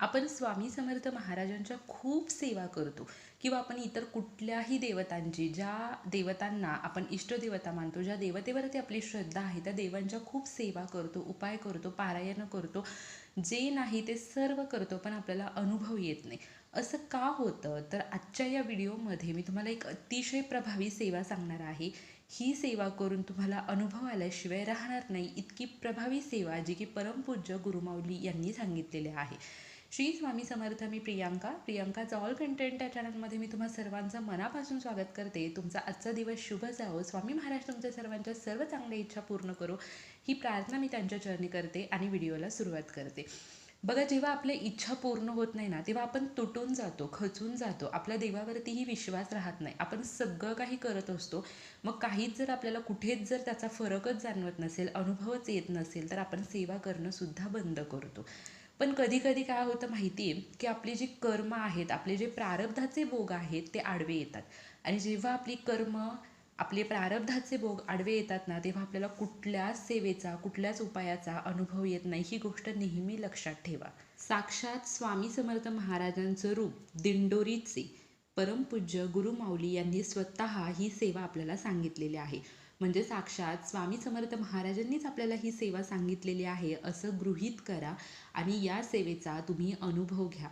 आपण स्वामी समर्थ महाराजांच्या खूप सेवा करतो किंवा आपण इतर कुठल्याही देवतांची ज्या देवतांना आपण इष्टदेवता मानतो ज्या देवतेवरती आपली श्रद्धा आहे त्या देवांच्या खूप सेवा करतो उपाय करतो पारायण करतो. जे नाही ते सर्व करतो पण आपल्याला अनुभव येत नाही. असं का होतं? तर आजच्या या व्हिडिओमध्ये मी तुम्हाला एक अतिशय प्रभावी सेवा सांगणार आहे. ही सेवा करून तुम्हाला अनुभव आल्याशिवाय राहणार नाही इतकी प्रभावी सेवा जी की परमपूज्य गुरुमाऊली यांनी सांगितलेली आहे. श्री स्वामी समर्थ मी प्रियांका. प्रियांकाचा ऑल कंटेंट या चॅनलमध्ये मी तुम्हा सर्वांचं मनापासून स्वागत करते. तुमचा आजचा दिवस शुभ जावो. स्वामी महाराज तुमच्या सर्वांच्या सर्व चांगल्या इच्छा पूर्ण करो. ही प्रार्थना मी त्यांच्या चरणी करते आणि व्हिडिओला सुरुवात करते. बघा जेव्हा आपल्या इच्छा पूर्ण होत नाही ना तेव्हा आपण तुटून जातो खचून जातो. आपल्या देवावरतीही विश्वास राहत नाही. आपण सगळं काही करत असतो. मग काहीच जर आपल्याला कुठेच जर त्याचा फरकच जाणवत नसेल अनुभवच येत नसेल तर आपण सेवा करणं सुद्धा बंद करतो. पण कधी कधी काय होतं माहिती आहे की आपली जी कर्म आहेत आपले जे प्रारब्धाचे भोग आहेत ते आडवे येतात. आणि जेव्हा आपली कर्म आपले प्रारब्धाचे भोग आडवे येतात ना तेव्हा आपल्याला कुठल्याच सेवेचा कुठल्याच उपायाचा अनुभव येत नाही ही गोष्ट नेहमी लक्षात ठेवा. साक्षात स्वामी समर्थ महाराजांचं रूप दिंडोरीचे परमपूज्य गुरुमाऊली यांनी स्वतः ही सेवा आपल्याला सांगितलेली आहे. म्हणजे साक्षात स्वामी समर्थ महाराजांनीच आपल्याला ही सेवा सांगितलेली आहे असं गृहीत करा आणि या सेवेचा तुम्ही अनुभव घ्या.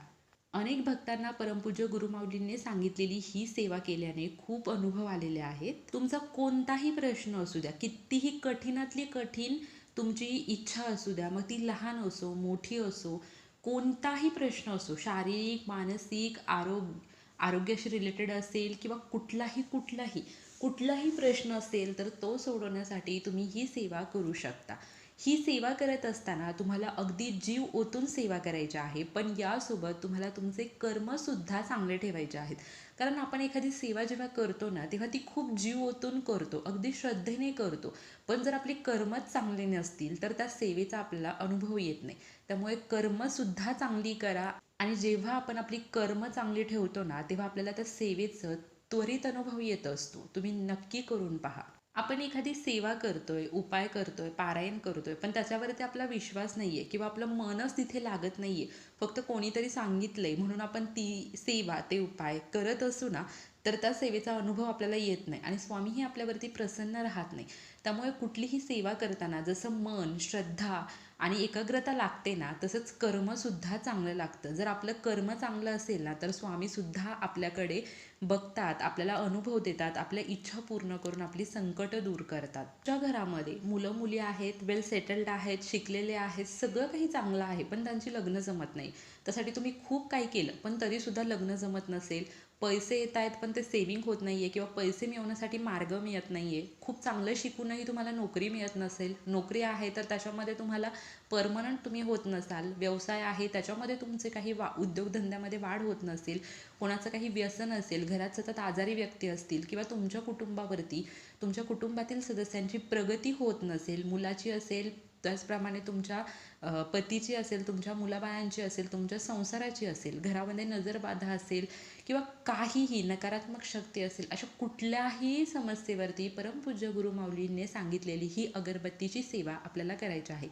अनेक भक्तांना परमपूज्य गुरुमाऊलींनी सांगितलेली ही सेवा केल्याने खूप अनुभव आलेले आहेत. तुमचा कोणताही प्रश्न असू द्या कितीही कठीणातली कठीण तुमची इच्छा असू द्या मग ती लहान असो मोठी असो कोणताही प्रश्न असो शारीरिक मानसिक आरोग्य आरोग्याशी रिलेटेड असेल किंवा कुठलाही कुठलाही कुठलाही प्रश्न असेल तर तो सोडवण्यासाठी तुम्ही ही सेवा करू शकता. ही सेवा करत असताना तुम्हाला अगदी जीव ओतून सेवा करायची आहे पण यासोबत तुम्हाला तुमचे कर्मसुद्धा चांगले ठेवायचे आहेत. कारण आपण एखादी सेवा जेव्हा करतो ना तेव्हा ती खूप जीव ओतून करतो अगदी श्रद्धेने करतो. पण जर आपली कर्मच चांगले नसतील तर त्या सेवेचा आपल्याला अनुभव येत नाही. त्यामुळे कर्मसुद्धा चांगली करा आणि जेव्हा आपण आपली कर्म चांगली ठेवतो ना तेव्हा आपल्याला त्या सेवेचं त्वरित अनुभव येत असतो. तुम्ही नक्की करून पहा. आपण एखादी सेवा करतोय उपाय करतोय पारायण करतोय पण त्याच्यावरती आपला विश्वास नाहीये किंवा आपलं मनच तिथे लागत नाहीये. फक्त कोणीतरी सांगितलंय म्हणून आपण ती सेवा ते उपाय करत असू ना तर त्या सेवेचा अनुभव आपल्याला येत नाही आणि स्वामीही आपल्यावरती प्रसन्न राहत नाही. त्यामुळे कुठलीही सेवा करताना जसं मन श्रद्धा आणि एकाग्रता लागते ना तसंच कर्मसुद्धा चांगलं लागतं. जर आपलं कर्म चांगलं असेल ना तर स्वामीसुद्धा आपल्याकडे बघतात आपल्याला अनुभव देतात आपल्या इच्छा पूर्ण करून आपली संकटं दूर करतात. ज्या घरामध्ये मुलं मुली आहेत वेल सेटल्ड आहेत शिकलेले आहेत सगळं काही चांगलं आहे पण त्यांची लग्न जमत नाही. त्यासाठी तुम्ही खूप काही केलं पण तरीसुद्धा लग्न जमत नसेल. पैसे येत आहेत पण ते सेविंग होत नाही आहे किंवा पैसे मिळवण्यासाठी मार्ग मिळत नाही आहे खूप चांगलं शिकूनही तुम्हाला नोकरी मिळत नसेल. नोकरी आहे तर त्याच्यामध्ये तुम्हाला परमनंट तुम्ही होत नसाल. व्यवसाय आहे त्याच्यामध्ये तुमचे काही वा उद्योगधंद्यामध्ये वाढ होत नसेल. कोणाचं काही व्यसन असेल घरात सतत आजारी व्यक्ती असतील किंवा तुमच्या कुटुंबावरती तुमच्या कुटुंबातील सदस्यांची प्रगती होत नसेल मुलाची असेल त्याचप्रमाणे तुमच्या पतीची असेल तुमच्या मुलाबाळांची असेल तुमच्या संसाराची असेल घरामध्ये नजरबाधा असेल किंवा काहीही नकारात्मक शक्ती असेल अशा कुठल्याही समस्येवरती परमपूज्य गुरुमाऊलींनी सांगितलेली ही अगरबत्तीची सेवा आपल्याला करायची आहे.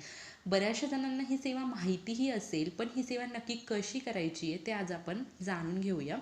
बऱ्याचशा जणांना ही सेवा माहितीही असेल पण ही सेवा नक्की कशी करायची आहे ते आज आपण जाणून घेऊया.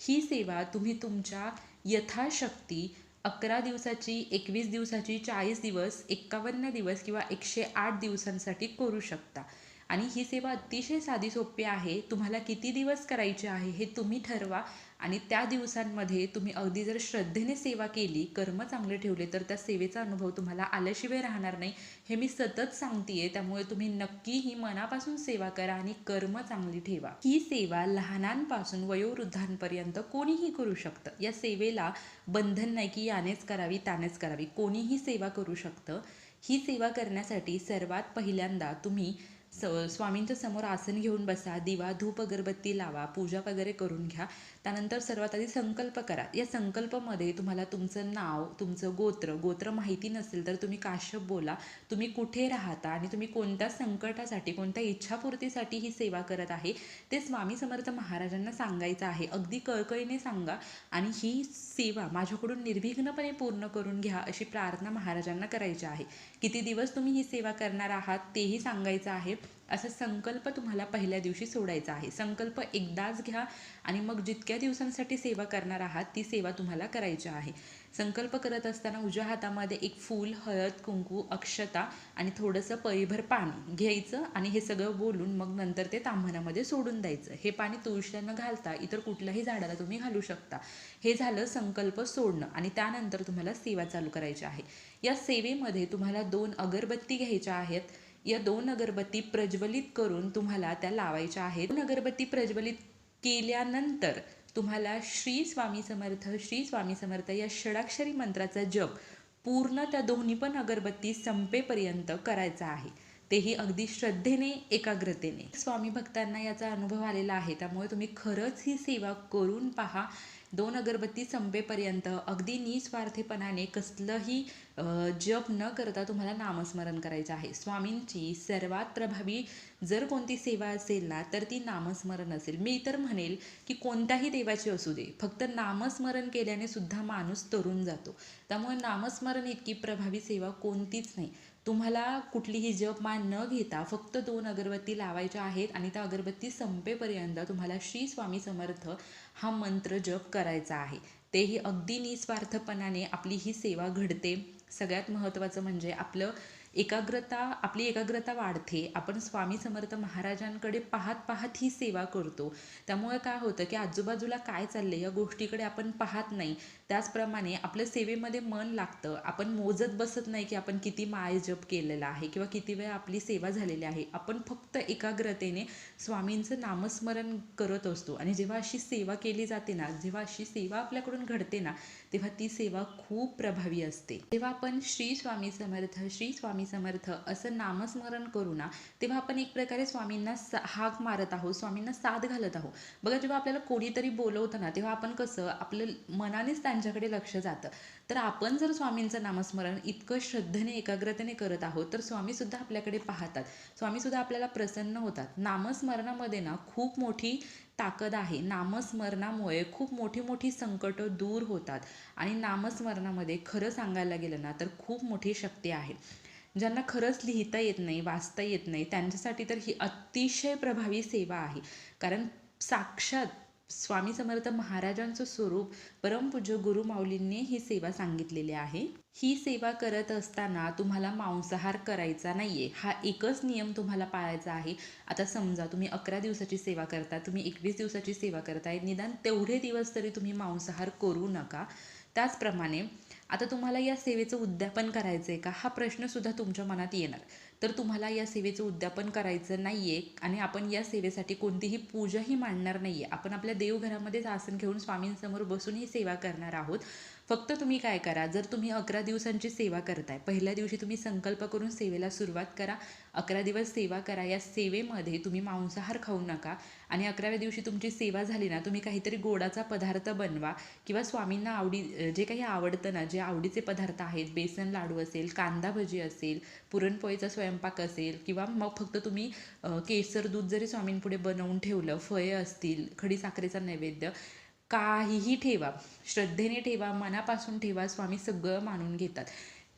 ही सेवा तुम्ही तुमच्या यथाशक्ती अकरा दिवसाची एकवीस दिवसाची चाळीस दिवस एक्कावन्न दिवस किंवा एकशे आठ दिवसांसाठी करू शकता. आणि ही सेवा अतिशय साधी सोपी आहे. तुम्हाला किती दिवस करायची आहे हे तुम्ही ठरवा. आणि त्या दिवसांमध्ये तुम्ही अगदी जर श्रद्धेने सेवा केली कर्म चांगले ठेवले तर त्या सेवेचा अनुभव तुम्हाला आल्याशिवाय राहणार नाही. हे मी सतत सांगतेय त्यामुळे तुम्ही नक्की ही मनापासून सेवा करा आणि कर्म चांगली ठेवा. ही सेवा लहानांपासून वयोवृद्धांपर्यंत कोणीही करू शकतं. या सेवेला बंधन नाही की यानेच करावी त्यानेच करावी. कोणीही सेवा करू शकतं. ही सेवा करण्यासाठी सर्वात पहिल्यांदा तुम्ही स स्वामींच्या समोर आसन घेऊन बसा दिवा धूप अगरबत्ती लावा पूजा वगैरे करून घ्या. त्यानंतर सर्वात आधी संकल्प करा. या संकल्पमध्ये तुम्हाला तुमचं नाव तुमचं गोत्र गोत्र माहिती नसेल तर तुम्ही काश्यप बोला. तुम्ही कुठे राहता आणि तुम्ही कोणत्या संकटासाठी कोणत्या इच्छापूर्तीसाठी ही सेवा करत आहे ते स्वामी समर्थ महाराजांना सांगायचं आहे. अगदी कळकळीने सांगा आणि ही सेवा माझ्याकडून निर्विघ्नपणे पूर्ण करून घ्या अशी प्रार्थना महाराजांना करायची आहे. किती दिवस तुम्ही ही सेवा करणार आहात तेही सांगायचं आहे. असा संकल्प तुम्हाला पहिल्या दिवशी सोडायचा आहे. संकल्प एकदाच घ्या आणि मग जितक्या दिवसांसाठी सेवा करणार आहात ती सेवा तुम्हाला करायची आहे. संकल्प करत असताना उजव्या हातामध्ये एक फूल हळद कुंकू अक्षता आणि थोडंसं पळीभर पाणी घ्यायचं आणि हे सगळं बोलून मग नंतर ते ताम्हणामध्ये सोडून द्यायचं. हे पाणी तुळशीला न घालता इतर कुठल्याही झाडाला तुम्ही घालू शकता. हे झालं संकल्प सोडणं आणि त्यानंतर तुम्हाला सेवा चालू करायची आहे. या सेवेमध्ये तुम्हाला दोन अगरबत्ती घ्यायच्या आहेत. या दोन अगरबत्ती प्रज्वलित करून तुम्हाला त्या लावायच्या आहेत. दोन अगरबत्ती प्रज्वलित केल्यानंतर तुम्हाला श्री स्वामी समर्थ श्री स्वामी समर्थ या षडाक्षरी मंत्राचा जप पूर्ण त्या दोन्ही पण अगरबत्ती संपेपर्यंत करायचा आहे. तेही अगदी श्रद्धेने एकाग्रतेने. स्वामी भक्तांना याचा अनुभव आलेला आहे. त्यामुळे तुम्ही खरंच ही सेवा करून पहा. दोन अगरबत्ती संपेपर्यंत अगदी निस्वार्थीपणाने कसलंही जप न करता तुम्हाला नामस्मरण करायचं आहे. स्वामींची सर्वात प्रभावी जर कोणती सेवा असेल ना तर ती नामस्मरण असेल. मी तर म्हणेल की कोणत्याही देवाची असू दे. फक्त नामस्मरण केल्याने सुद्धा माणूस तरुण जातो. त्यामुळे नामस्मरण इतकी प्रभावी सेवा कोणतीच नाही. तुम्हाला कुठलीही जपमान न घेता फक्त दोन अगरबत्ती लावायच्या आहेत आणि त्या अगरबत्ती संपेपर्यंत तुम्हाला श्री स्वामी समर्थ हा मंत्र जप करायचा आहे. तेही अगदी निस्वार्थपणाने आपली ही सेवा घडते. सगळ्यात महत्त्वाचं म्हणजे आपलं एकाग्रता आपली एकाग्रता वाढते. आपण स्वामी समर्थ महाराजांकडे पाहत पाहत ही सेवा करतो. त्यामुळे काय होतं की आजूबाजूला काय चाललंय या गोष्टीकडे आपण पाहत नाही. त्याचप्रमाणे आपल्या सेवेमध्ये मन लागतं. आपण मोजत बसत नाही की आपण किती माय जप केलेला आहे किंवा किती वेळ आपली सेवा झालेली आहे. आपण फक्त एकाग्रतेने स्वामींचं नामस्मरण करत असतो. आणि जेव्हा अशी सेवा केली जाते ना जेव्हा अशी सेवा आपल्याकडून घडते ना तेव्हा ती सेवा खूप प्रभावी असते. तेव्हा आपण श्री स्वामी समर्थ श्री स्वामी समर्थ असं नामस्मरण करू ना तेव्हा आपण एक प्रकारे स्वामींना हाक मारत आहोत स्वामींना साथ घालत आहोत. बघा जेव्हा आपल्याला कोणीतरी बोलवतं ना तेव्हा आपण कसं आपलं मनानेच त्यांच्याकडे लक्ष जातं. तर आपण जर स्वामींचं नामस्मरण इतकं श्रद्धेने एकाग्रतेने करत आहोत तर स्वामीसुद्धा आपल्याकडे पाहतात. स्वामीसुद्धा आपल्याला प्रसन्न होतात. नामस्मरणामध्ये ना खूप मोठी ताकद आहे. नामस्मरणामुळे खूप मोठी मोठी संकटं दूर होतात. आणि नामस्मरणामध्ये खरं सांगायला गेलं ना तर खूप मोठी शक्ती आहे. ज्यांना खरंच लिहिता येत नाही वाचता येत नाही त्यांच्यासाठी तर ही अतिशय प्रभावी सेवा आहे. कारण साक्षात स्वामी समर्थ महाराजांचं स्वरूप परमपूज्य गुरु माऊलींनी ही सेवा सांगितलेली आहे. ही सेवा करत असताना तुम्हाला मांसाहार करायचा नाहीये. हा एकच नियम तुम्हाला पाळायचा आहे. आता समजा तुम्ही अकरा दिवसाची सेवा करता तुम्ही एकवीस दिवसाची सेवा करताय निदान तेवढे दिवस तरी तुम्ही मांसाहार करू नका. त्याचप्रमाणे आता तुम्हाला या सेवेचं उद्यापन करायचं आहे का? हा प्रश्नसुद्धा तुमच्या मनात येणार. तर तुम्हाला या सेवेचं उद्यापन करायचं नाही आहे आणि आपण या सेवेसाठी कोणतीही पूजाही मांडणार नाही आहे आपण आपल्या देवघरामध्येच आसन घेऊन स्वामींसमोर बसून ही सेवा करणार आहोत. फक्त तुम्ही काय करा जर तुम्ही अकरा दिवसांची सेवा करताय पहिल्या दिवशी तुम्ही संकल्प करून सेवेला सुरुवात करा अकरा दिवस सेवा करा या सेवेमध्ये तुम्ही मांसाहार खाऊ नका आणि अकराव्या दिवशी तुमची सेवा झाली ना तुम्ही काहीतरी गोडाचा पदार्थ बनवा किंवा स्वामींना आवडी जे काही आवडतं ना जे आवडीचे पदार्थ आहेत बेसन लाडू असेल कांदा भजी असेल पुरणपोळीचा स्वयंपाक असेल किंवा मग फक्त तुम्ही केसर दूध जरी स्वामींपुढे बनवून ठेवलं फळे असतील खडी साखरेचा नैवेद्य काहीही ठेवा श्रद्धेने ठेवा मनापासून ठेवा स्वामी सगळं मानून घेतात.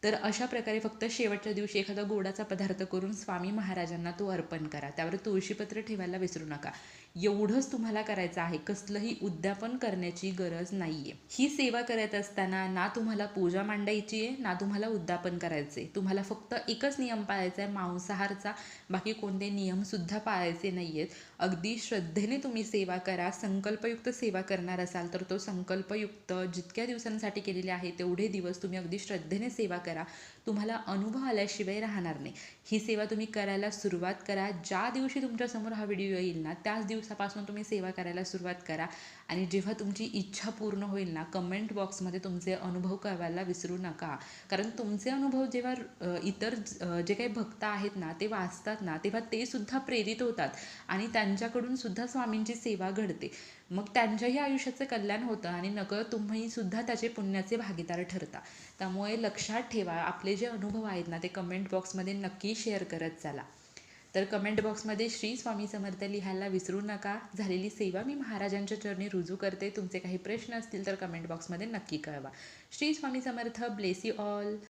तर अशा प्रकारे फक्त शेवटच्या दिवशी एखादा गोडाचा पदार्थ करून स्वामी महाराजांना तो अर्पण करा. त्यावर तुळशीपत्र ठेवायला विसरू नका. एवढंच तुम्हाला करायचं आहे. कसलंही उद्यापन करण्याची गरज नाही आहे ही सेवा करत असताना ना तुम्हाला पूजा मांडायची आहे ना तुम्हाला उद्यापन करायचे तुम्हाला फक्त एकच नियम पाळायचा आहे मांसाहारचा. बाकी कोणते नियमसुद्धा पाळायचे नाही आहेत अगदी श्रद्धेने तुम्ही सेवा करा. संकल्पयुक्त सेवा करणार असाल तर तो संकल्पयुक्त जितक्या दिवसांसाठी केलेले आहे तेवढे दिवस तुम्ही अगदी श्रद्धेने सेवा करा. opera तुम्हाला अनुभव आल्याशिवाय राहणार नाही. ही सेवा तुम्ही करायला सुरुवात करा. ज्या दिवशी तुमच्यासमोर हा व्हिडिओ येईल ना त्याच दिवसापासून तुम्ही सेवा करायला सुरुवात करा. आणि जेव्हा तुमची इच्छा पूर्ण होईल ना कमेंट बॉक्समध्ये तुमचे अनुभव कळवायला विसरू नका. कारण तुमचे अनुभव जेव्हा इतर जे काही भक्त आहेत ना ते वाचतात ना तेव्हा ते सुद्धा प्रेरित होतात. आणि त्यांच्याकडून सुद्धा स्वामींची सेवा घडते. मग त्यांच्याही आयुष्याचं कल्याण होतं आणि नकळत तुम्ही सुद्धा त्याचे पुण्याचे भागीदार ठरता. त्यामुळे लक्षात ठेवा आपले जे अनुभव आहेत ना ते कमेंट बॉक्समध्ये नक्की शेअर करत चला. तर कमेंट बॉक्समध्ये श्री स्वामी समर्थ लिहायला विसरू नका. झालेली सेवा मी महाराजांच्या चरणी रुजू करते. तुमचे काही प्रश्न असतील तर कमेंट बॉक्समध्ये नक्की कळवा. Shri Swami Samarth bless you all